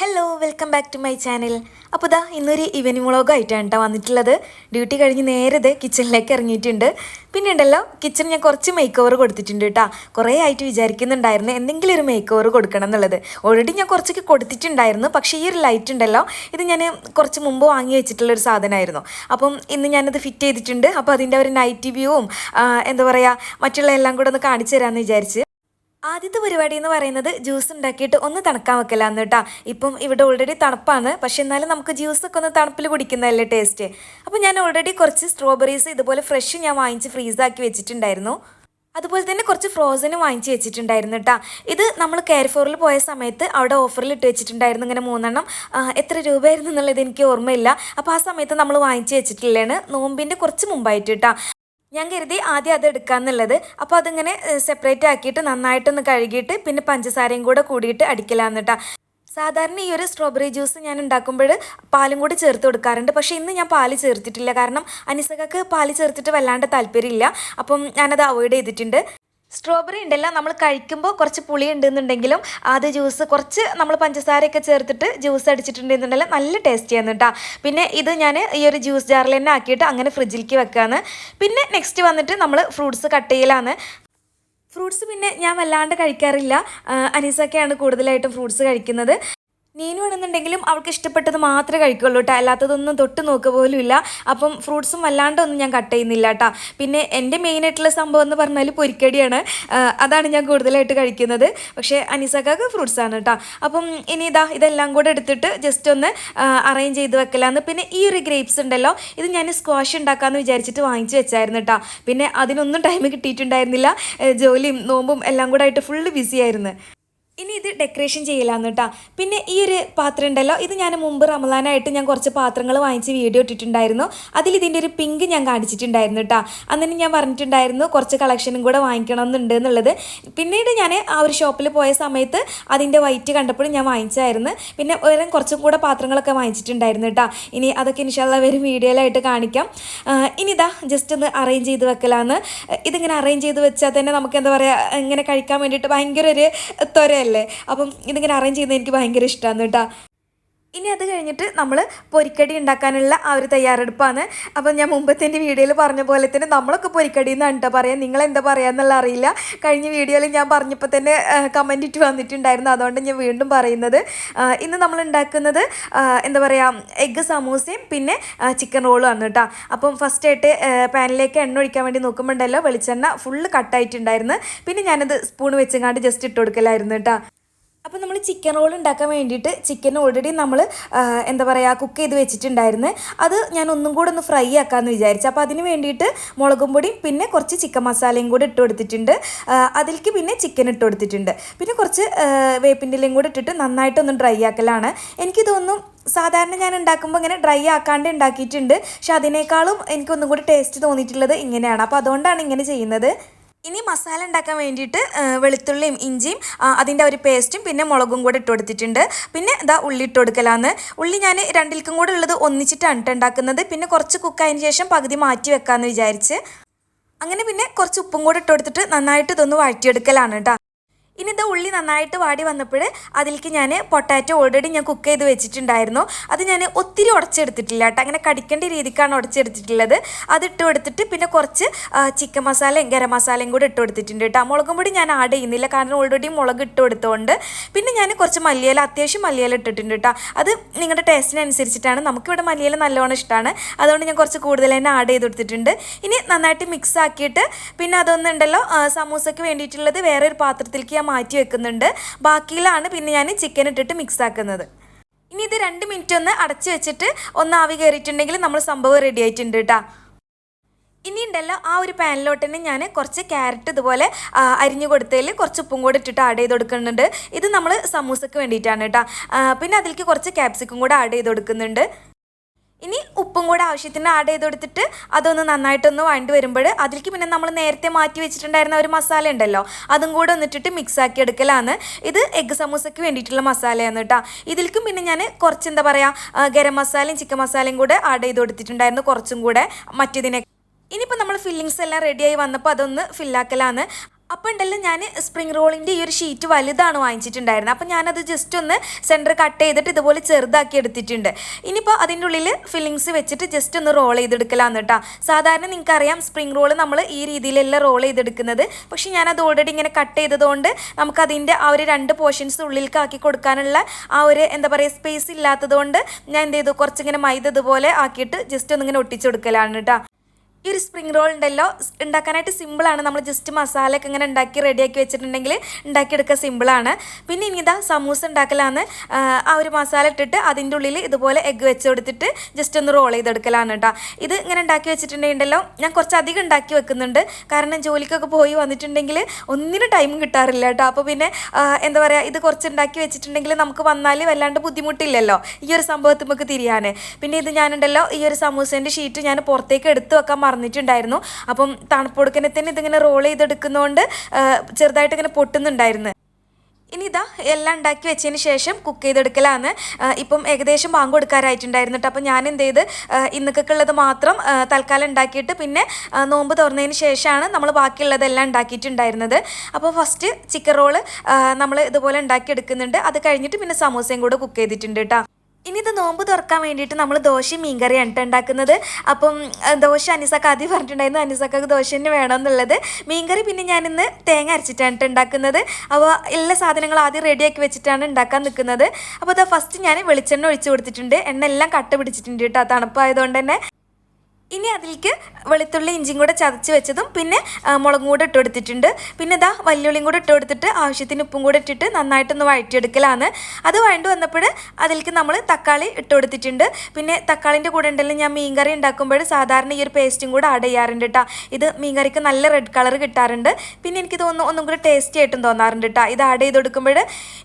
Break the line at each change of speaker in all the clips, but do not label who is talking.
Hello welcome back to my channel അപ്പോൾ ഇതാ ഇന്നൊരു ഇവനിങ് വ്ളോഗ് ആയിട്ടാണ് കേട്ടോ വന്നിട്ടുള്ളത്. ഡ്യൂട്ടി കഴിഞ്ഞ് നേരെ കിച്ചണിലേക്ക് ഇറങ്ങിയിട്ടുണ്ട്. പിന്നെ ഉണ്ടല്ലോ കിച്ചൺ ഞാൻ കുറച്ച് മേക്ക് ഓവർ കൊടുത്തിട്ടുണ്ട് കേട്ടോ കുറേ ആയിട്ട് വിചാരിക്കുന്നുണ്ടായിരുന്നു എന്തെങ്കിലും ഒരു മേക്ക് ഓവർ കൊടുക്കണം എന്നുള്ളത്. ഓൾറെഡി ഞാൻ കുറച്ചൊക്കെ കൊടുത്തിട്ടുണ്ടായിരുന്നു. പക്ഷേ ഈ ഒരു ലൈറ്റ് ഉണ്ടല്ലോ ഇത് ഞാൻ കുറച്ച് മുമ്പ് വാങ്ങി വെച്ചിട്ടുള്ള ഒരു സാധനമായിരുന്നു. അപ്പം ഇന്ന് ഞാനത് ഫിറ്റ് ചെയ്തിട്ടുണ്ട്. അപ്പോൾ അതിന്റെ ഒരു നൈറ്റ് വ്യൂവും എന്താ പറയുക മറ്റുള്ള എല്ലാം കൂടെ ഒന്ന് കാണിച്ചു തരാമെന്ന് വിചാരിച്ച്. ആദ്യത്തെ പരിപാടി എന്ന് പറയുന്നത് ജ്യൂസ് ഉണ്ടാക്കിയിട്ട് ഒന്ന് തണുക്കാൻ വെക്കലാന്ന് കേട്ടോ. ഇപ്പം ഇവിടെ ഓൾറെഡി തണുപ്പാണ്. പക്ഷെ എന്നാലും നമുക്ക് ജ്യൂസൊക്കെ ഒന്ന് തണുപ്പിൽ കുടിക്കുന്നതല്ലേ ടേസ്റ്റ് അപ്പോൾ ഞാൻ ഓൾറെഡി കുറച്ച് സ്ട്രോബെറീസ് ഇതുപോലെ ഫ്രഷ് ഞാൻ വാങ്ങിച്ച് ഫ്രീസാക്കി വെച്ചിട്ടുണ്ടായിരുന്നു. അതുപോലെ തന്നെ കുറച്ച് ഫ്രോസനും വാങ്ങിച്ച് വെച്ചിട്ടുണ്ടായിരുന്നു കേട്ടോ. ഇത് നമ്മൾ കെയർഫോറിൽ പോയ സമയത്ത് അവിടെ ഓഫറിൽ ഇട്ട് വെച്ചിട്ടുണ്ടായിരുന്നു ഇങ്ങനെ മൂന്നെണ്ണം. എത്ര രൂപയായിരുന്നു എന്നുള്ളത് എനിക്ക് ഓർമ്മയില്ല. അപ്പോൾ ആ സമയത്ത് നമ്മൾ വാങ്ങിച്ച് വെച്ചിട്ടില്ലാണ് നോമ്പിന്റെ കുറച്ച് മുമ്പായിട്ട് കേട്ടോ. ഞാൻ കരുതി ആദ്യം അത് എടുക്കാന്നുള്ളത്. അപ്പോൾ അതിങ്ങനെ സെപ്പറേറ്റ് ആക്കിയിട്ട് നന്നായിട്ടൊന്ന് കഴുകിയിട്ട് പിന്നെ പഞ്ചസാരയും കൂടെ കൂടിയിട്ട് അടിക്കലാന്ന് കേട്ടോ സാധാരണ ഈ ഒരു സ്ട്രോബെറി ജ്യൂസ് ഞാൻ ഉണ്ടാക്കുമ്പോൾ പാലും കൂടി ചേർത്ത് കൊടുക്കാറുണ്ട്. പക്ഷേ ഇന്ന് ഞാൻ പാൽ ചേർത്തിട്ടില്ല. കാരണം അനിസകക്ക് പാൽ ചേർത്തിട്ട് വല്ലാണ്ട് താല്പര്യമില്ല. അപ്പം ഞാനത് അവോയ്ഡ് ചെയ്തിട്ടുണ്ട്. സ്ട്രോബെറി ഉണ്ടല്ലോ നമ്മൾ കഴിക്കുമ്പോൾ കുറച്ച് പുളി ഉണ്ടെന്നുണ്ടെങ്കിലും അത് ജ്യൂസ് കുറച്ച് നമ്മൾ പഞ്ചസാരയൊക്കെ ചേർത്തിട്ട് ജ്യൂസ് അടിച്ചിട്ടുണ്ടെന്നുണ്ടെങ്കിൽ നല്ല ടേസ്റ്റ് ചെയ്യുന്നു കേട്ടോ പിന്നെ ഇത് ഞാൻ ഈ ഒരു ജ്യൂസ് ജാറിൽ തന്നെ ആക്കിയിട്ട് അങ്ങനെ ഫ്രിഡ്ജിലേക്ക് വെക്കുകയാണ് പിന്നെ നെക്സ്റ്റ് വന്നിട്ട് നമ്മൾ ഫ്രൂട്ട്സ് കട്ട് ചെയ്യലാണ്. ഫ്രൂട്ട്സ് പിന്നെ ഞാൻ വല്ലാണ്ട് കഴിക്കാറില്ല. അനീസൊക്കെയാണ് കൂടുതലായിട്ടും ഫ്രൂട്ട്സ് കഴിക്കുന്നത്. നീനു ആണെന്നുണ്ടെങ്കിലും അവൾക്ക് ഇഷ്ടപ്പെട്ടത് മാത്രമേ കഴിക്കുള്ളൂ കേട്ടോ അല്ലാത്തതൊന്നും തൊട്ട് നോക്കുക പോലും ഇല്ല. അപ്പം ഫ്രൂട്ട്സും വല്ലാണ്ടൊന്നും ഞാൻ കട്ട് ചെയ്യുന്നില്ല കേട്ടോ പിന്നെ എന്റെ മെയിൻ ആയിട്ടുള്ള സംഭവം എന്ന് പറഞ്ഞാൽ പൊരിക്കടിയാണ്. അതാണ് ഞാൻ കൂടുതലായിട്ട് കഴിക്കുന്നത്. പക്ഷേ അനിസക്കാക്ക് ഫ്രൂട്ട്സ് ആണ് കേട്ടോ അപ്പം ഇനി ഇതാ ഇതെല്ലാം കൂടെ എടുത്തിട്ട് ജസ്റ്റ് ഒന്ന് അറേഞ്ച് ചെയ്ത് വെക്കലാന്ന്. പിന്നെ ഈ ഒരു ഗ്രേപ്സ് ഉണ്ടല്ലോ ഇത് ഞാൻ സ്ക്വാഷ് ഉണ്ടാക്കാമെന്ന് വിചാരിച്ചിട്ട് വാങ്ങിച്ചു വെച്ചായിരുന്നു കേട്ടോ പിന്നെ അതിനൊന്നും ടൈം കിട്ടിയിട്ടുണ്ടായിരുന്നില്ല. ജോലിയും നോമ്പും എല്ലാം കൂടെ ആയിട്ട് ഫുള്ള് ബിസി ആയിരുന്നു. ഇനി ഇത് ഡെക്കറേഷൻ ചെയ്യലാന്ന് കേട്ടോ പിന്നെ ഈ ഒരു പാത്രം ഉണ്ടല്ലോ ഇത് ഞാൻ മുമ്പ് റമലാനായിട്ട് ഞാൻ കുറച്ച് പാത്രങ്ങൾ വാങ്ങിച്ച് വീഡിയോ ഇട്ടിട്ടുണ്ടായിരുന്നു. അതിൽ ഇതിന്റെ ഒരു പിങ്ക് ഞാൻ കാണിച്ചിട്ടുണ്ടായിരുന്നു കേട്ടോ അന്നിന് ഞാൻ പറഞ്ഞിട്ടുണ്ടായിരുന്നു കുറച്ച് കളക്ഷനും കൂടെ വാങ്ങിക്കണം എന്നുണ്ട് എന്നുള്ളത്. പിന്നീട് ഞാൻ ആ ഒരു ഷോപ്പിൽ പോയ സമയത്ത് അതിന്റെ വൈറ്റ് കണ്ടപ്പോഴും ഞാൻ വാങ്ങിച്ചായിരുന്നു പിന്നെ വേറെ കുറച്ചും കൂടെ പാത്രങ്ങളൊക്കെ വാങ്ങിച്ചിട്ടുണ്ടായിരുന്നു കേട്ടോ ഇനി അതൊക്കെ ഇൻഷാല്ല വരും വീഡിയോയിലായിട്ട് കാണിക്കാം. ഇനി ഇതാ ജസ്റ്റ് ഒന്ന് അറേഞ്ച് ചെയ്ത് വെക്കലാന്ന്. ഇതിങ്ങനെ അറേഞ്ച് ചെയ്ത് വെച്ചാൽ തന്നെ നമുക്ക് എന്താ പറയുക ഇങ്ങനെ കഴിക്കാൻ വേണ്ടിയിട്ട് ഭയങ്കര ഒരു ത്വരയല്ലേ? അപ്പം ഇതിങ്ങനെ അറേഞ്ച് ചെയ്യുന്നത് എനിക്ക് ഭയങ്കര ഇഷ്ടമാണ് കേട്ടോ. ഇനി അത് കഴിഞ്ഞിട്ട് നമ്മൾ പൊരിക്കടി ഉണ്ടാക്കാനുള്ള ആ ഒരു തയ്യാറെടുപ്പാണ്. അപ്പം ഞാൻ മുമ്പത്തെ വീഡിയോയിൽ പറഞ്ഞ പോലെ തന്നെ നമ്മളൊക്കെ പൊരിക്കടി എന്നാണ് കേട്ടോ പറയാം. നിങ്ങൾ എന്താ എന്നുള്ള അറിയില്ല. കഴിഞ്ഞ വീഡിയോയിൽ ഞാൻ പറഞ്ഞപ്പോൾ തന്നെ കമന്റ് ഇട്ട് വന്നിട്ടുണ്ടായിരുന്നു. അതുകൊണ്ട് ഞാൻ വീണ്ടും പറയുന്നത്. ഇന്ന് നമ്മൾ ഉണ്ടാക്കുന്നത് എന്താ പറയുക എഗ്ഗ് സമൂസയും പിന്നെ ചിക്കൻ റോളും ആണ് കേട്ടോ അപ്പം ഫസ്റ്റായിട്ട് പാനിലേക്ക് എണ്ണ ഒഴിക്കാൻ വേണ്ടി നോക്കുമ്പോണ്ടല്ലോ വെളിച്ചെണ്ണ ഫുള്ള് കട്ടായിട്ടുണ്ടായിരുന്നു പിന്നെ ഞാനത് സ്പൂൺ വെച്ചങ്ങാണ്ട് ജസ്റ്റ് ഇട്ട് കൊടുക്കലായിരുന്നു കേട്ടോ അപ്പോൾ നമ്മൾ ചിക്കൻ റോൾ ഉണ്ടാക്കാൻ വേണ്ടിയിട്ട് ചിക്കൻ ഓൾറെഡി നമ്മൾ എന്താ പറയുക കുക്ക് ചെയ്ത് വെച്ചിട്ടുണ്ടായിരുന്നു. അത് ഞാൻ ഒന്നും കൂടെ ഒന്ന് ഫ്രൈ ആക്കാമെന്ന് വിചാരിച്ചു. അപ്പോൾ അതിന് വേണ്ടിയിട്ട് മുളകും പൊടിയും പിന്നെ കുറച്ച് ചിക്കൻ മസാലയും കൂടെ ഇട്ട് കൊടുത്തിട്ടുണ്ട്. അതിലേക്ക് പിന്നെ ചിക്കൻ ഇട്ട് കൊടുത്തിട്ടുണ്ട്. പിന്നെ കുറച്ച് ആ, വേപ്പിന്റെ ഇലയും കൂടെ ഇട്ടിട്ട് നന്നായിട്ടൊന്ന് ഡ്രൈ ആക്കലാണ്. എനിക്കിതൊന്നും സാധാരണ ഞാൻ ഉണ്ടാക്കുമ്പോൾ ഇങ്ങനെ ഡ്രൈ ആക്കാണ്ട് ഉണ്ടാക്കിയിട്ടുണ്ട്. പക്ഷെ അതിനേക്കാളും എനിക്കൊന്നും കൂടി ടേസ്റ്റ് തോന്നിയിട്ടുള്ളത് ഇങ്ങനെയാണ്. അപ്പോൾ അതുകൊണ്ടാണ് ഇങ്ങനെ ചെയ്യുന്നത്. ഇനി മസാല ഉണ്ടാക്കാൻ വേണ്ടിയിട്ട് വെളുത്തുള്ളിയും ഇഞ്ചിയും അതിന്റെ ഒരു പേസ്റ്റും പിന്നെ മുളകും കൂടെ ഇട്ട് കൊടുത്തിട്ടുണ്ട്. പിന്നെ ഇതാ ഉള്ളി ഇട്ട് കൊടുക്കലാന്ന്. ഉള്ളി ഞാൻ രണ്ടിൽക്കും കൂടെ ഉള്ളത് ഒന്നിച്ചിട്ടാണ് ട്ടോ ഉണ്ടാക്കുന്നത്. പിന്നെ കുറച്ച് കുക്കായതിന് ശേഷം പകുതി മാറ്റി വെക്കാമെന്ന് വിചാരിച്ച്. അങ്ങനെ പിന്നെ കുറച്ച് ഉപ്പും കൂടെ ഇട്ട് കൊടുത്തിട്ട് നന്നായിട്ട് ഇതൊന്ന് വഴറ്റിയെടുക്കലാണ് കേട്ടോ ഇനി ഇത് ഉള്ളി നന്നായിട്ട് വാടി വന്നപ്പോൾ അതിലേക്ക് ഞാൻ പൊട്ടാറ്റോ ഓൾറെഡി ഞാൻ കുക്ക് ചെയ്ത് വെച്ചിട്ടുണ്ടായിരുന്നു. അത് ഞാൻ ഒത്തിരി ഉടച്ചെടുത്തിട്ടില്ല കേട്ടോ. അങ്ങനെ കടിക്കേണ്ട രീതിക്കാണ് ഉടച്ചെടുത്തിട്ടുള്ളത്. അത് ഇട്ട് കൊടുത്തിട്ട് പിന്നെ കുറച്ച് ചിക്കൻ മസാലയും ഗരം മസാലയും കൂടി ഇട്ട് കൊടുത്തിട്ടുണ്ട് കേട്ടോ. മുളകും പൊടി ഞാൻ ആഡ് ചെയ്യുന്നില്ല. കാരണം ഓൾറെഡി മുളക് ഇട്ട് കൊടുത്തുകൊണ്ട് പിന്നെ ഞാൻ കുറച്ച് മല്ലിയില അത്യാവശ്യം മല്ലിയില ഇട്ടിട്ടുണ്ട് കേട്ടോ. അത് നിങ്ങളുടെ ടേസ്റ്റിനനുസരിച്ചിട്ടാണ് നമുക്കിവിടെ മല്ലിയില നല്ലോണം ഇഷ്ടമാണ് അതുകൊണ്ട് ഞാൻ കുറച്ച് കൂടുതൽ തന്നെ ആഡ് ചെയ്ത് കൊടുത്തിട്ടുണ്ട്. ഇനി നന്നായിട്ട് മിക്സ് ആക്കിയിട്ട് പിന്നെ അതൊന്നുണ്ടല്ലോ സമൂസയ്ക്ക് വേണ്ടിയിട്ടുള്ളത് വേറെ ഒരു പാത്രത്തിലേക്ക് ഞാൻ മാറ്റി വെക്കുന്നുണ്ട്. ബാക്കിയിലാണ് പിന്നെ ഞാൻ ചിക്കൻ ഇട്ടിട്ട് മിക്സ് ആക്കുന്നത്. ഇനി ഇത് രണ്ട് മിനിറ്റ് ഒന്ന് അടച്ച് വെച്ചിട്ട് ഒന്ന് ആവി കയറിയിട്ടുണ്ടെങ്കിൽ നമ്മൾ സംഭവം റെഡി ആയിട്ടുണ്ട് കേട്ടോ ഇനി ഉണ്ടല്ലോ ആ ഒരു പാനിലോട്ട് തന്നെ ഞാൻ കുറച്ച് ക്യാരറ്റ് ഇതുപോലെ അരിഞ്ഞു കൊടുത്തതിൽ കുറച്ച് ഉപ്പും കൂടി ഇട്ടിട്ട് ആഡ് ചെയ്ത് കൊടുക്കുന്നുണ്ട്. ഇത് നമ്മൾ സമൂസക്ക് വേണ്ടിയിട്ടാണ് കേട്ടോ പിന്നെ അതിലേക്ക് കുറച്ച് ക്യാപ്സിക്കും കൂടെ ആഡ് ചെയ്ത് കൊടുക്കുന്നുണ്ട്. ഇനി ഉപ്പും കൂടെ ആവശ്യത്തിന് ആഡ് ചെയ്ത് കൊടുത്തിട്ട് അതൊന്ന് നന്നായിട്ടൊന്ന് വഴണ്ടി വരുമ്പോൾ അതിലേക്ക് പിന്നെ നമ്മൾ നേരത്തെ മാറ്റി വെച്ചിട്ടുണ്ടായിരുന്ന ഒരു മസാല ഉണ്ടല്ലോ അതും കൂടെ ഒന്നിട്ടിട്ട് മിക്സ് ആക്കി എടുക്കലാണ്. ഇത് എഗ്ഗ് സമൂസയ്ക്ക് വേണ്ടിയിട്ടുള്ള മസാലയാണ് കേട്ടോ. ഇതിലേക്കും പിന്നെ ഞാൻ കുറച്ച് എന്താ പറയുക ഗരം മസാലയും ചിക്കൻ മസാലയും കൂടെ ആഡ് ചെയ്ത് കൊടുത്തിട്ടുണ്ടായിരുന്നു കുറച്ചും കൂടെ മറ്റേതിനെ ഇനിയിപ്പോൾ നമ്മൾ ഫില്ലിങ്സ് എല്ലാം റെഡിയായി വന്നപ്പോൾ അതൊന്ന് ഫില്ലാക്കലാണ് അപ്പോൾ ഉണ്ടല്ലോ ഞാൻ സ്പ്രിംഗ് റോളിന്റെ ഈ ഒരു ഷീറ്റ് വലുതാണ് വാങ്ങിച്ചിട്ടുണ്ടായിരുന്നത്. അപ്പോൾ ഞാനത് ജസ്റ്റ് ഒന്ന് സെന്റർ കട്ട് ചെയ്തിട്ട് ഇതുപോലെ ചെറുതാക്കി എടുത്തിട്ടുണ്ട്. ഇനിയിപ്പോൾ അതിന്റെ ഉള്ളിൽ ഫില്ലിങ്സ് വെച്ചിട്ട് ജസ്റ്റ് ഒന്ന് റോൾ ചെയ്തെടുക്കലാന്ന് കേട്ടോ സാധാരണ നിങ്ങൾക്കറിയാം സ്പ്രിംഗ് റോൾ നമ്മൾ ഈ രീതിയിലല്ല റോൾ ചെയ്തെടുക്കുന്നത്. പക്ഷേ ഞാനത് ഓൾറെഡി ഇങ്ങനെ കട്ട് ചെയ്തതുകൊണ്ട് നമുക്കതിന്റെ ആ ഒരു രണ്ട് പോർഷൻസ് ഉള്ളിലേക്ക് ആക്കി കൊടുക്കാനുള്ള ആ ഒരു എന്താ പറയുക സ്പേസ് ഇല്ലാത്തതുകൊണ്ട് ഞാൻ എന്ത് ചെയ്തു? കുറച്ചിങ്ങനെ മൈദ ഇതുപോലെ ആക്കിയിട്ട് ജസ്റ്റ് ഒന്നിങ്ങനെ ഒട്ടിച്ചു കൊടുക്കലാണ് കേട്ടോ ഈ ഒരു സ്പ്രിംഗ് റോൾ ഉണ്ടല്ലോ ഉണ്ടാക്കാനായിട്ട് സിമ്പിളാണ് നമ്മൾ ജസ്റ്റ് മസാലയൊക്കെ ഇങ്ങനെ ഉണ്ടാക്കി റെഡിയാക്കി വെച്ചിട്ടുണ്ടെങ്കിൽ ഉണ്ടാക്കിയെടുക്കുക സിമ്പിളാണ് പിന്നെ ഇനി ഇതാ സമൂസ ഉണ്ടാക്കലാണ് ആ, ഒരു മസാല ഇട്ടിട്ട് അതിന്റെ ഉള്ളിൽ ഇതുപോലെ എഗ്ഗ് വെച്ച് കൊടുത്തിട്ട് ജസ്റ്റ് ഒന്ന് റോൾ ചെയ്തെടുക്കലാണ് കേട്ടോ ഇത് ഇങ്ങനെ ഉണ്ടാക്കി വെച്ചിട്ടുണ്ടെങ്കിലോ ഞാൻ കുറച്ച് അധികം ഉണ്ടാക്കി വെക്കുന്നുണ്ട്. കാരണം ജോലിക്കൊക്കെ പോയി വന്നിട്ടുണ്ടെങ്കിൽ ഒന്നിനും ടൈം കിട്ടാറില്ല കേട്ടോ അപ്പോൾ പിന്നെ എന്താ പറയുക ഇത് കുറച്ച് ഉണ്ടാക്കി വെച്ചിട്ടുണ്ടെങ്കിൽ നമുക്ക് വന്നാൽ വല്ലാണ്ട് ബുദ്ധിമുട്ടില്ലല്ലോ ഈ ഒരു സംഭവത്തിൽ നമുക്ക് തിരിയാൻ പിന്നെ ഇത് ഞാനുണ്ടല്ലോ ഈ ഒരു സമൂസേന്റെ ഷീറ്റ് ഞാൻ പുറത്തേക്ക് എടുത്ത് വെക്കാൻ മറന്നിട്ടുണ്ടായിരുന്നു അപ്പം തണുപ്പ് കൊടുക്കണേ തന്നെ ഇതിങ്ങനെ റോൾ ചെയ്തെടുക്കുന്നതുകൊണ്ട് ചെറുതായിട്ട് ഇങ്ങനെ പൊട്ടുന്നുണ്ടായിരുന്നു. ഇനി ഇതാ എല്ലാം ഉണ്ടാക്കി വെച്ചതിന് ശേഷം കുക്ക് ചെയ്തെടുക്കലാണ്. ഇപ്പം ഏകദേശം ബാങ്ക് കൊടുക്കാറായിട്ടുണ്ടായിരുന്നു കേട്ടോ. അപ്പോൾ ഞാൻ എന്ത് ചെയ്ത് ആ, ഇന്നൊക്കെയുള്ളത് മാത്രം തൽക്കാലം ഉണ്ടാക്കിയിട്ട് പിന്നെ നോമ്പ് തുറന്നതിന് ശേഷമാണ് നമ്മൾ ബാക്കിയുള്ളതെല്ലാം ഉണ്ടാക്കിയിട്ടുണ്ടായിരുന്നത്. അപ്പോൾ ഫസ്റ്റ് ചിക്കൻ റോൾ നമ്മൾ ഇതുപോലെ ഉണ്ടാക്കിയെടുക്കുന്നുണ്ട്. അത് കഴിഞ്ഞിട്ട് പിന്നെ സമൂസയും കൂടെ കുക്ക് ചെയ്തിട്ടുണ്ട് കേട്ടോ. ഇനി ഇത് നോമ്പ് തുറക്കാൻ വേണ്ടിയിട്ട് നമ്മൾ ദോശയും മീൻകറിയാണ് കേട്ടോ ഉണ്ടാക്കുന്നത്. അപ്പം ദോശ അനിസക്ക ആദ്യം പറഞ്ഞിട്ടുണ്ടായിരുന്നു. അനിസക്കക്ക് ദോശ തന്നെ വേണമെന്നുള്ളത് മീൻകറി പിന്നെ ഞാൻ ഇന്ന് തേങ്ങ അരച്ചിട്ടാണ് കേട്ടോ ഉണ്ടാക്കുന്നത്. അപ്പോൾ എല്ലാ സാധനങ്ങളും ആദ്യം റെഡിയാക്കി വെച്ചിട്ടാണ് ഉണ്ടാക്കാൻ നിൽക്കുന്നത്. അപ്പോൾ അത് ഫസ്റ്റ് ഞാൻ വെളിച്ചെണ്ണ ഒഴിച്ച് കൊടുത്തിട്ടുണ്ട്. എണ്ണ എല്ലാം കട്ട പിടിച്ചിട്ടുണ്ട് കേട്ടോ തണുപ്പായതുകൊണ്ട് തന്നെ. ഇനി അതിലേക്ക് വെളുത്തുള്ളി ഇഞ്ചിയും കൂടെ ചതച്ച് വെച്ചതും പിന്നെ മുളകും കൂടെ ഇട്ട് കൊടുത്തിട്ടുണ്ട്. പിന്നെ ഇതാ വല്യുള്ളിയും കൂടെ ഇട്ട് കൊടുത്തിട്ട് ആവശ്യത്തിന് ഉപ്പും കൂടെ ഇട്ടിട്ട് നന്നായിട്ടൊന്ന് വഴറ്റിയെടുക്കലാണ്. അത് വഴണ്ടു വന്നപ്പോൾ അതിലേക്ക് നമ്മൾ തക്കാളി ഇട്ട് കൊടുത്തിട്ടുണ്ട്. പിന്നെ തക്കാളിന്റെ കൂടെ ഉണ്ടല്ലോ ഞാൻ മീൻകറി ഉണ്ടാക്കുമ്പോൾ സാധാരണ ഈ ഒരു പേസ്റ്റും കൂടെ ആഡ് ചെയ്യാറുണ്ട് കേട്ടോ ഇത് മീൻകറിക്ക് നല്ല റെഡ് കളർ കിട്ടാറുണ്ട്. പിന്നെ എനിക്ക് തോന്നുന്നു ഒന്നും കൂടെ ടേസ്റ്റി ആയിട്ടും തോന്നാറുണ്ട് കേട്ടോ ഇത് ആഡ് ചെയ്ത് കൊടുക്കുമ്പോൾ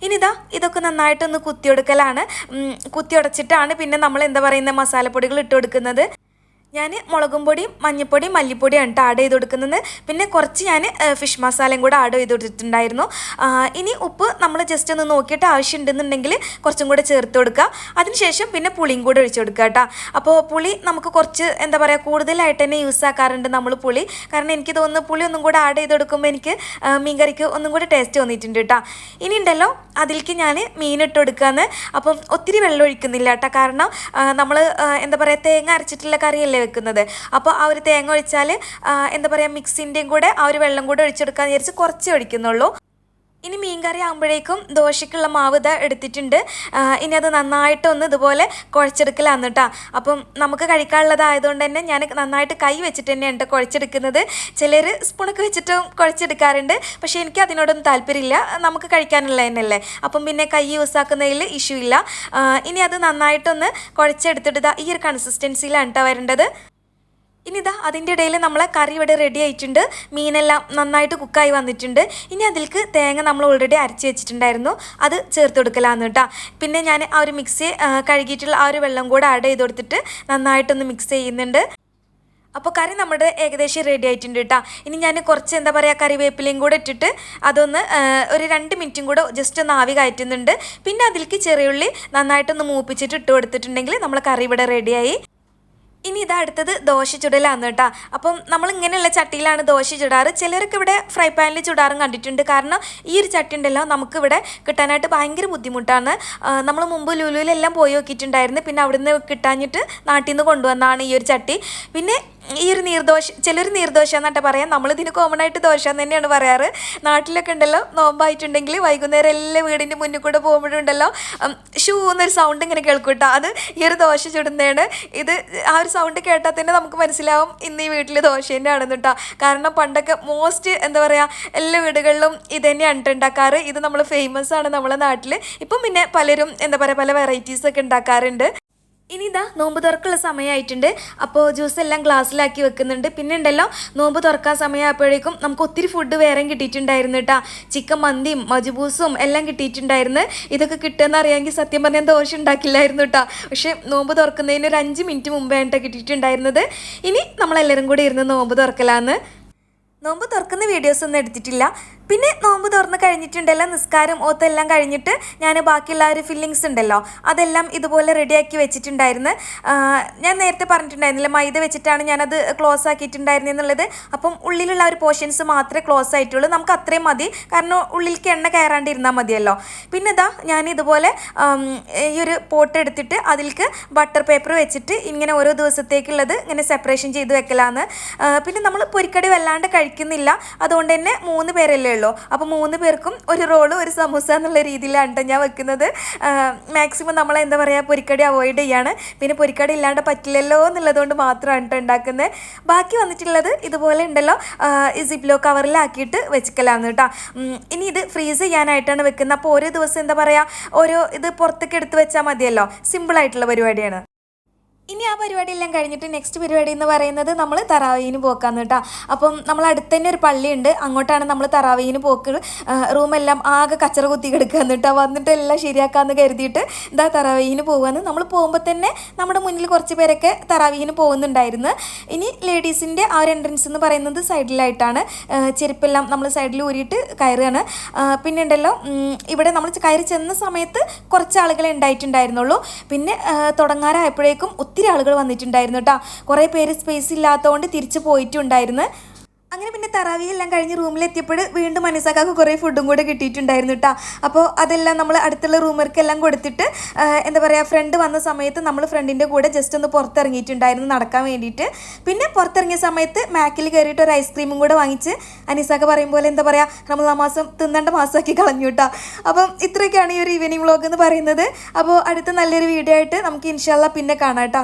ഇനി ഇതാ ഇതൊക്കെ നന്നായിട്ടൊന്ന് കുത്തിയെടുക്കലാണ്. കുത്തിയുടച്ചിട്ടാണ് പിന്നെ നമ്മൾ എന്താ പറയുന്ന മസാലപ്പൊടികൾ ഇട്ട് കൊടുക്കുന്നത്. ഞാൻ മുളകും പൊടിയും മഞ്ഞൾപ്പൊടിയും മല്ലിപ്പൊടിയാണ് ആണ് ആഡ് ചെയ്ത് കൊടുക്കുന്നത്. പിന്നെ കുറച്ച് ഞാൻ ഫിഷ് മസാലയും കൂടെ ആഡ് ചെയ്ത് കൊടുത്തിട്ടുണ്ടായിരുന്നു. ഇനി ഉപ്പ് നമ്മൾ ജസ്റ്റ് ഒന്ന് നോക്കിയിട്ട് ആവശ്യമുണ്ടെന്നുണ്ടെങ്കിൽ കുറച്ചും കൂടെ ചേർത്ത് കൊടുക്കുക. അതിനുശേഷം പിന്നെ പുളിയും കൂടെ ഒഴിച്ചു കൊടുക്കുക കേട്ടോ അപ്പോൾ പുളി നമുക്ക് കുറച്ച് എന്താ പറയുക കൂടുതലായിട്ട് തന്നെ യൂസ് ആക്കാറുണ്ട് നമ്മൾ പുളി. കാരണം എനിക്ക് തോന്നുന്നു പുളി ഒന്നും കൂടെ ആഡ് ചെയ്ത് കൊടുക്കുമ്പോൾ എനിക്ക് മീൻ കറിക്ക് ഒന്നും കൂടെ ടേസ്റ്റ് തോന്നിയിട്ടുണ്ട് കേട്ടോ ഇനി ഉണ്ടല്ലോ അതിലേക്ക് ഞാൻ മീൻ ഇട്ട് കൊടുക്കാന്ന്. അപ്പം ഒത്തിരി വെള്ളം ഒഴിക്കുന്നില്ല കേട്ടോ കാരണം നമ്മൾ എന്താ പറയുക തേങ്ങ അരച്ചിട്ടുള്ള കറിയല്ലേ വെക്കുന്നത് അപ്പോൾ ആ ഒരു തേങ്ങ ഒഴിച്ചാൽ എന്താ പറയുക മിക്സിന്റെയും കൂടെ ആ ഒരു വെള്ളം കൂടെ ഒഴിച്ചെടുക്കാമെന്ന് വിചാരിച്ച് കുറച്ചേ ഒഴിക്കുന്നുള്ളൂ. ഇനി മീൻകറി ആകുമ്പോഴേക്കും ദോശയ്ക്കുള്ള മാവ് ഇതാ എടുത്തിട്ടുണ്ട്. ഇനി അത് നന്നായിട്ടൊന്ന് ഇതുപോലെ കുഴച്ചെടുക്കലാണ് കേട്ടോ അപ്പം നമുക്ക് കഴിക്കാനുള്ളതായതുകൊണ്ട് തന്നെ ഞാൻ നന്നായിട്ട് കൈ വെച്ചിട്ട് തന്നെ ഉണ്ട് കുഴച്ചെടുക്കുന്നത്. ചിലർ സ്പൂണൊക്കെ വെച്ചിട്ടും കുഴച്ചെടുക്കാറുണ്ട്. പക്ഷേ എനിക്ക് അതിനോടൊന്നും താല്പര്യമില്ല. നമുക്ക് കഴിക്കാനുള്ള തന്നെയല്ലേ അപ്പം പിന്നെ കൈ യൂസ് ആക്കുന്നതിൽ ഇഷ്യൂ ഇല്ല. ഇനി അത് നന്നായിട്ടൊന്ന് കുഴച്ചെടുത്തിട്ട് ഈ ഒരു കൺസിസ്റ്റൻസിയിലാണ് കേട്ടോ വരേണ്ടത്. ഇനി ഇതാ അതിന്റെ ഇടയിൽ നമ്മളെ കറി ഇവിടെ റെഡി ആയിട്ടുണ്ട്. മീനെല്ലാം നന്നായിട്ട് കുക്കായി വന്നിട്ടുണ്ട്. ഇനി അതിലേക്ക് തേങ്ങ നമ്മൾ ഓൾറെഡി അരച്ച് വെച്ചിട്ടുണ്ടായിരുന്നു. അത് ചേർത്ത് കൊടുക്കലാന്ന് കേട്ടോ. പിന്നെ ഞാൻ ആ ഒരു മിക്സി കഴുകിയിട്ടുള്ള ആ ഒരു വെള്ളം കൂടെ ആഡ് ചെയ്ത് കൊടുത്തിട്ട് നന്നായിട്ടൊന്ന് മിക്സ് ചെയ്യുന്നുണ്ട്. അപ്പോൾ കറി നമ്മുടെ ഏകദേശം റെഡി ആയിട്ടുണ്ട് കേട്ടോ. ഇനി ഞാൻ കുറച്ച് എന്താ പറയുക കറിവേപ്പിലയും കൂടെ ഇട്ടിട്ട് അതൊന്ന് ഒരു രണ്ട് മിനിറ്റും കൂടെ ജസ്റ്റ് ഒന്ന് ആവി കയറ്റുന്നുണ്ട്. പിന്നെ അതിലേക്ക് ചെറിയുള്ളി നന്നായിട്ടൊന്ന് മൂപ്പിച്ചിട്ട് ഇട്ട് കൊടുത്തിട്ടുണ്ടെങ്കിൽ നമ്മൾ കറി ഇവിടെ റെഡിയായി ഇനി ഇതാ അടുത്തത് ദോശ ചുടലാന്ന് കേട്ടോ. അപ്പം നമ്മൾ ഇങ്ങനെയുള്ള ചട്ടിയിലാണ് ദോശ ചുടാറ്. ചിലർക്ക് ഇവിടെ ഫ്രൈ പാനിൽ ചുടാറും കണ്ടിട്ടുണ്ട്. കാരണം ഈ ഒരു ചട്ടി ഉണ്ടല്ലോ നമുക്കിവിടെ കിട്ടാനായിട്ട് ഭയങ്കര ബുദ്ധിമുട്ടാണ്. നമ്മൾ മുമ്പ് ലുലുവിലെല്ലാം പോയി നോക്കിയിട്ടുണ്ടായിരുന്നു. പിന്നെ അവിടുന്ന് കിട്ടാഞ്ഞിട്ട് നാട്ടിൽ നിന്ന് കൊണ്ടുവന്നതാണ് ഈ ഒരു ചട്ടി. പിന്നെ ഈ ഒരു നീർദോശ ചിലർ നീർദോശ എന്നിട്ട് പറയാം. നമ്മളിതിന് കോമൺ ആയിട്ട് ദോശ എന്ന് തന്നെയാണ് പറയാറ്. നാട്ടിലൊക്കെ ഉണ്ടല്ലോ നോമ്പായിട്ടുണ്ടെങ്കിൽ വൈകുന്നേരം എല്ലാ വീടിന്റെ മുന്നിൽ കൂടെ പോകുമ്പോഴുണ്ടല്ലോ ഷൂ എന്നൊരു സൗണ്ട് ഇങ്ങനെ കേൾക്കും കേട്ടോ. അത് ഈ ഒരു ദോശ ചുടുന്നതാണ്. ഇത് ആ ഒരു സൗണ്ട് കേട്ടാൽ തന്നെ നമുക്ക് മനസ്സിലാവും ഇന്ന് ഈ വീട്ടിൽ ദോശ തന്നെയാണെന്ന് കേട്ടോ. കാരണം പണ്ടൊക്കെ മോസ്റ്റ് എന്താ പറയുക എല്ലാ വീടുകളിലും ഇത് തന്നെയാണ് ഉണ്ടാക്കാറ്. ഇത് നമ്മൾ ഫേമസ് ആണ് നമ്മളെ നാട്ടിൽ ഇപ്പം പിന്നെ പലരും എന്താ പറയുക പല വെറൈറ്റീസൊക്കെ ഉണ്ടാക്കാറുണ്ട്. ഇനി ഇതാ നോമ്പ് തുറക്കുള്ള സമയമായിട്ടുണ്ട്. അപ്പോൾ ജ്യൂസ് എല്ലാം ഗ്ലാസ്സിലാക്കി വെക്കുന്നുണ്ട്. പിന്നെ ഉണ്ടല്ലോ നോമ്പ് തുറക്കാൻ സമയമായപ്പോഴേക്കും നമുക്ക് ഒത്തിരി ഫുഡ് വേറെയും കിട്ടിയിട്ടുണ്ടായിരുന്നു കേട്ടോ ചിക്കൻ മന്തിയും മജുബൂസും എല്ലാം കിട്ടിയിട്ടുണ്ടായിരുന്നു. ഇതൊക്കെ കിട്ടുമെന്ന് അറിയാമെങ്കിൽ സത്യം പറഞ്ഞാൽ ദോശ ഉണ്ടാക്കില്ലായിരുന്നു കേട്ടോ പക്ഷേ നോമ്പ് തുറക്കുന്നതിന് ഒരു അഞ്ച് മിനിറ്റ് മുമ്പേ കേട്ടോ കിട്ടിയിട്ടുണ്ടായിരുന്നത്. ഇനി നമ്മളെല്ലാവരും കൂടി ഇരുന്ന് നോമ്പ് തുറക്കലാന്ന്. നോമ്പ് തുറക്കുന്ന വീഡിയോസ് ഒന്നും എടുത്തിട്ടില്ല. പിന്നെ നോമ്പ് തുറന്ന് കഴിഞ്ഞിട്ടുണ്ടല്ലോ നിസ്കാരം ഓത്തെല്ലാം കഴിഞ്ഞിട്ട് ഞാൻ ബാക്കിയുള്ള ഒരു ഫില്ലിങ്സ് ഉണ്ടല്ലോ അതെല്ലാം ഇതുപോലെ റെഡിയാക്കി വെച്ചിട്ടുണ്ടായിരുന്നു. ഞാൻ നേരത്തെ പറഞ്ഞിട്ടുണ്ടായിരുന്നില്ല മൈദ വെച്ചിട്ടാണ് ഞാനത് ക്ലോസ് ആക്കിയിട്ടുണ്ടായിരുന്നെന്നുള്ളത് അപ്പം ഉള്ളിലുള്ള ഒരു പോർഷൻസ് മാത്രമേ ക്ലോസ് ആയിട്ടുള്ളൂ. നമുക്ക് അത്രയും മതി. കാരണം ഉള്ളിലേക്ക് എണ്ണ കയറാണ്ടിരുന്നാൽ മതിയല്ലോ. പിന്നെ ഇതാ ഞാൻ ഇതുപോലെ ഈ ഒരു പോട്ട് എടുത്തിട്ട് അതിലേക്ക് ബട്ടർ പേപ്പർ വെച്ചിട്ട് ഇങ്ങനെ ഓരോ ദിവസത്തേക്കുള്ളത് ഇങ്ങനെ സെപ്പറേഷൻ ചെയ്ത് വെക്കലാന്ന്. പിന്നെ നമ്മൾ പൊരിക്കടി വല്ലാണ്ട് കഴിക്കുന്നില്ല. അതുകൊണ്ട് തന്നെ മൂന്ന് പേരല്ലേ ഉള്ളൂ. അപ്പോൾ മൂന്ന് പേർക്കും ഒരു റോൾ ഒരു സമൂസ എന്നുള്ള രീതിയിലാണ് ഞാൻ വെക്കുന്നത്. മാക്സിമം നമ്മൾ എന്താ പറയുക പൊരിക്കടി അവോയ്ഡ് ചെയ്യാണ്. പിന്നെ പൊരിക്കടി ഇല്ലാണ്ട് പറ്റില്ലല്ലോ എന്നുള്ളതുകൊണ്ട് മാത്രമാണ് കേട്ടോ ഉണ്ടാക്കുന്നത് ബാക്കി വന്നിട്ടുള്ളത് ഇതുപോലെ ഉണ്ടല്ലോ സിപ്ലോ കവറിലാക്കിയിട്ട് വെച്ചിക്കലാന്ന് കേട്ടോ ഇനി ഇത് ഫ്രീസ് ചെയ്യാനായിട്ടാണ് വെക്കുന്നത്. അപ്പോൾ ഓരോ ദിവസം എന്താ പറയുക ഓരോ ഇത് പുറത്തേക്ക് എടുത്ത് വെച്ചാൽ മതിയല്ലോ. സിമ്പിളായിട്ടുള്ള പരിപാടിയാണ്. ഇനി ആ പരിപാടിയെല്ലാം കഴിഞ്ഞിട്ട് നെക്സ്റ്റ് പരിപാടി എന്ന് പറയുന്നത് നമ്മൾ തറാവീന് പോക്കാന്ന് കേട്ടോ. അപ്പം നമ്മൾ അടുത്ത് തന്നെ ഒരു പള്ളിയുണ്ട്. അങ്ങോട്ടാണ് നമ്മൾ തറാവീന് പോക്ക്. റൂമെല്ലാം ആകെ കച്ചറ കുത്തി കിടക്കാന്ന് കേട്ടോ. വന്നിട്ട് എല്ലാം ശരിയാക്കാന്ന് കരുതിയിട്ട് ഇതാ തറാവീന് പോകുകയെന്ന് നമ്മൾ പോകുമ്പോൾ തന്നെ നമ്മുടെ മുന്നിൽ കുറച്ച് പേരൊക്കെ തറാവീന് പോകുന്നുണ്ടായിരുന്നു. ഇനി ലേഡീസിന്റെ ആ ഒരു എൻട്രൻസ് എന്ന് പറയുന്നത് സൈഡിലായിട്ടാണ്. ചെരുപ്പെല്ലാം നമ്മൾ സൈഡിൽ ഊരിയിട്ട് കയറുകയാണ്. പിന്നെ ഉണ്ടല്ലോ ഇവിടെ നമ്മൾ കയറി ചെന്ന സമയത്ത് കുറച്ച് ആളുകളെ ഉണ്ടായിട്ടുണ്ടായിരുന്നുള്ളൂ. പിന്നെ തുടങ്ങാറായപ്പോഴേക്കും ഒത്തിരി ആളുകൾ വന്നിട്ടുണ്ടായിരുന്നു കേട്ടോ. കുറേ പേര് സ്പേസ് ഇല്ലാത്തതുകൊണ്ട് തിരിച്ചു പോയിട്ടുണ്ടായിരുന്നു. അങ്ങനെ പിന്നെ തറാവി എല്ലാം കഴിഞ്ഞ് റൂമിലെത്തിയപ്പോൾ വീണ്ടും മനസ്സാക്കാക്ക് കുറേ ഫുഡും കൂടെ കിട്ടിയിട്ടുണ്ടായിരുന്നു കേട്ടോ അപ്പോൾ അതെല്ലാം നമ്മൾ അടുത്തുള്ള റൂമർക്കെല്ലാം കൊടുത്തിട്ട് എന്താ പറയുക ഫ്രണ്ട് വന്ന സമയത്ത് നമ്മൾ ഫ്രണ്ടിന്റെ കൂടെ ജസ്റ്റ് ഒന്ന് പുറത്തിറങ്ങിയിട്ടുണ്ടായിരുന്നു നടക്കാൻ വേണ്ടിയിട്ട്. പിന്നെ പുറത്തിറങ്ങിയ സമയത്ത് മാക്കിൽ കയറിയിട്ട് ഒരു ഐസ്ക്രീമും കൂടെ വാങ്ങിച്ച് അനീസാക്ക പറയും പോലെ എന്താ പറയുക റമദാൻ മാസം തിന്നേണ്ട മാസമാക്കി കളഞ്ഞു കേട്ടോ അപ്പം ഇത്രയൊക്കെയാണ് ഈ ഒരു ഈവനിങ് വ്ളോഗ് എന്ന് പറയുന്നത്. അപ്പോൾ അടുത്ത നല്ലൊരു വീഡിയോ ആയിട്ട് നമുക്ക് ഇൻഷാല്ല പിന്നെ കാണാം കേട്ടോ